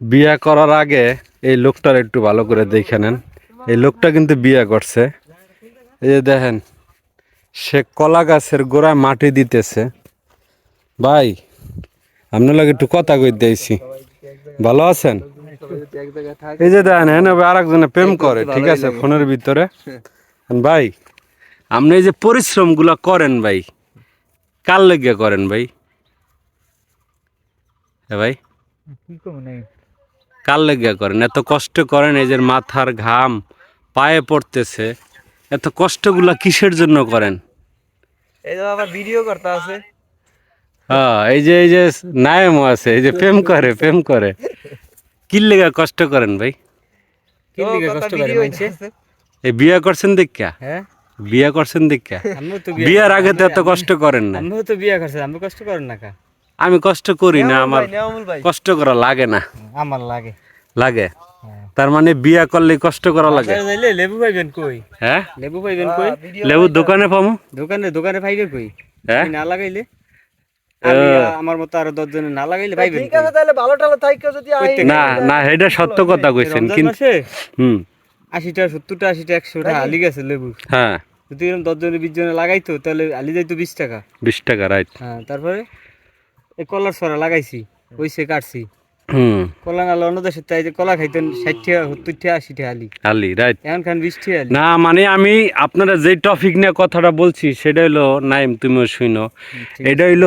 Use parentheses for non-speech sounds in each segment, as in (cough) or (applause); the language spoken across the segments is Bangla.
বিয়ে করার আগে এই লোকটার একটু ভালো করে দেখে নেন। এই লোকটা কিন্তু বিয়ে করছে। এই যে দেখেন, সে কলা গাছের গোড়ায় মাটি দিতেছে। ভাই, আপনার লাগে একটু কথা কই দিয়েছি ভালো আছেন? এই যে দেখেন হ্যাঁ আর একজনে প্রেম করে, ঠিক আছে, ফোনের ভিতরে। ভাই, আপনি এই যে পরিশ্রমগুলা করেন ভাই, কার লেগে করেন ভাই? হ্যাঁ ভাই? কার লেগে করেন? এত কষ্ট করেন এই যে মাথার ঘাম পায়ে পড়তেছে এত কষ্টগুলা কিসের জন্য করেন? এই তো আবার ভিডিও করতে আছে। হ্যাঁ এই যে এই যে নায়মও আছে এই যে প্রেম করে প্রেম করে। কি লেগে কষ্ট করেন ভাই? কি লিগে কষ্ট করে মানছে এই বিয়ে করছেন দেখা হ্যাঁ। বিয়ে করছেন দেখা বিয়ার আগে তো এত কষ্ট করেন না আমিও তো বিয়া করছি আমি কষ্ট করেন না কা? আমি কষ্ট করি না আমার কষ্ট করা লাগে না। আমার লাগে। লাগে? হ্যাঁ। তার মানে বিয়া করলে কষ্ট করা লাগে? লেবু পাইবেন কই? হ্যাঁ? লেবু পাইবেন কই? লেবু দোকানে পামু। দোকানে দোকানে পাইবে কই? হ্যাঁ? না লাগাইলে? আমার মতো আরও দশ জনে না লাগাইলে পাইবেন ঠিক আছে তাহলে ভালো টালো থাইকে যদি না না এটা সত্য কথা কইছেন কিন্তু হুম। আশিটা সত্তরটা আশিটা একশোটা আলি গেছে লেবু। হ্যাঁ। যদি এরকম দশ জনে বিশ জনে লাগাইতো তাহলে আলি যাইতো বিশ টাকা। বিশ টাকা রাইট হ্যাঁ তারপরে? এই কলার সরা লাগাইছি ওইসে কাটছি। কলা না অন্য দেশের তাই যে কলা খাইতেন ষাট টাকা সত্তর টাকা আশি টাকা আলি। আলি রাইট এখন খান বিশ টাকা না মানে আমি আপনারা যে টপিক নিয়ে কথাটা বলছি সেটা হলো নাইম তুমিও শুনো এটা হইল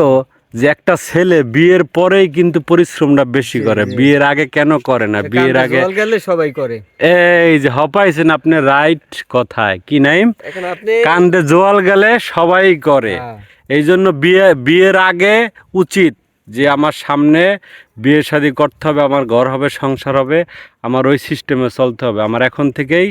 যে একটা ছেলে বিয়ের পরেই কিন্তু পরিশ্রমটা বেশি করে। বিয়ের আগে কেন করে না? বিয়ের আগে গেলে সবাই করে। এই যে হপাইছেন আপনি রাইট কথায়। কি নাইম? আপনি কান্দে জোয়াল গেলে সবাই করে। হ্যাঁ। এই জন্য বিয়ে বিয়ের আগে উচিত যে আমার সামনে বিয়ে শাদি করতে হবে আমার ঘর হবে সংসার হবে আমার ওই সিস্টেমে চলতে হবে। আমার এখন থেকেই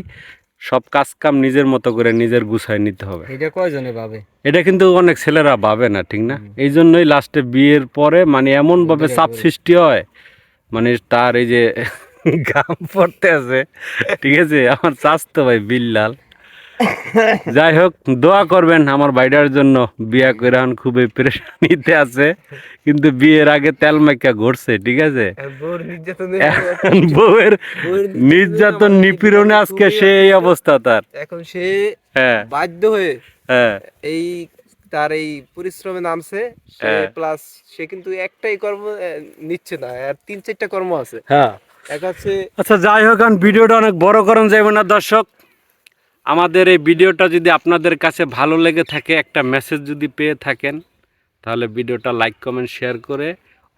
সব কাজ কাম নিজের মতো করে নিজের গুছায় নিতে হবে। এটা কয়জনে পাবে এটা কিন্তু অনেক ছেলেরা ভাবে না ঠিক না? এই জন্যই লাস্টে বিয়ের পরে মানে এমনভাবে চাপ সৃষ্টি হয় মানে তার এই যে (laughs) গাম পড়তে আছে ঠিক আছে? আমার চাস্তো ভাই বিল্লাল। যাই হোক দোয়া করবেন আমার বাইডার জন্য। বিয়া করে এখন খুবই পেরেশানিতে আছে কিন্তু বিয়ের আগে তেল মাইকা ঘুরছে ঠিক আছে? বউয়ের নির্যাতন নিপীড়নে আজকে সে এই অবস্থা তার। এখন সে হ্যাঁ। বাধ্য হয়ে হ্যাঁ। এই তার এই পরিশ্রমে নামছে হ্যাঁ। প্লাস সে কিন্তু একটাই কর্ম নিচ্ছে না আর তিন চারটা কর্ম আছে। হ্যাঁ। এক আচ্ছা যাই হোক ভিডিওটা অনেক বড় করেন যাবে না দর্শক। আমাদের এই ভিডিওটা যদি আপনাদের কাছে ভালো লেগে থাকে, একটা মেসেজ যদি পেয়ে থাকেন, তাহলে ভিডিওটা লাইক কমেন্ট শেয়ার করে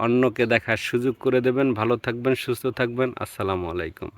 অন্যকে দেখার সুযোগ করে দেবেন। ভালো থাকবেন, সুস্থ থাকবেন। আসসালামু আলাইকুম।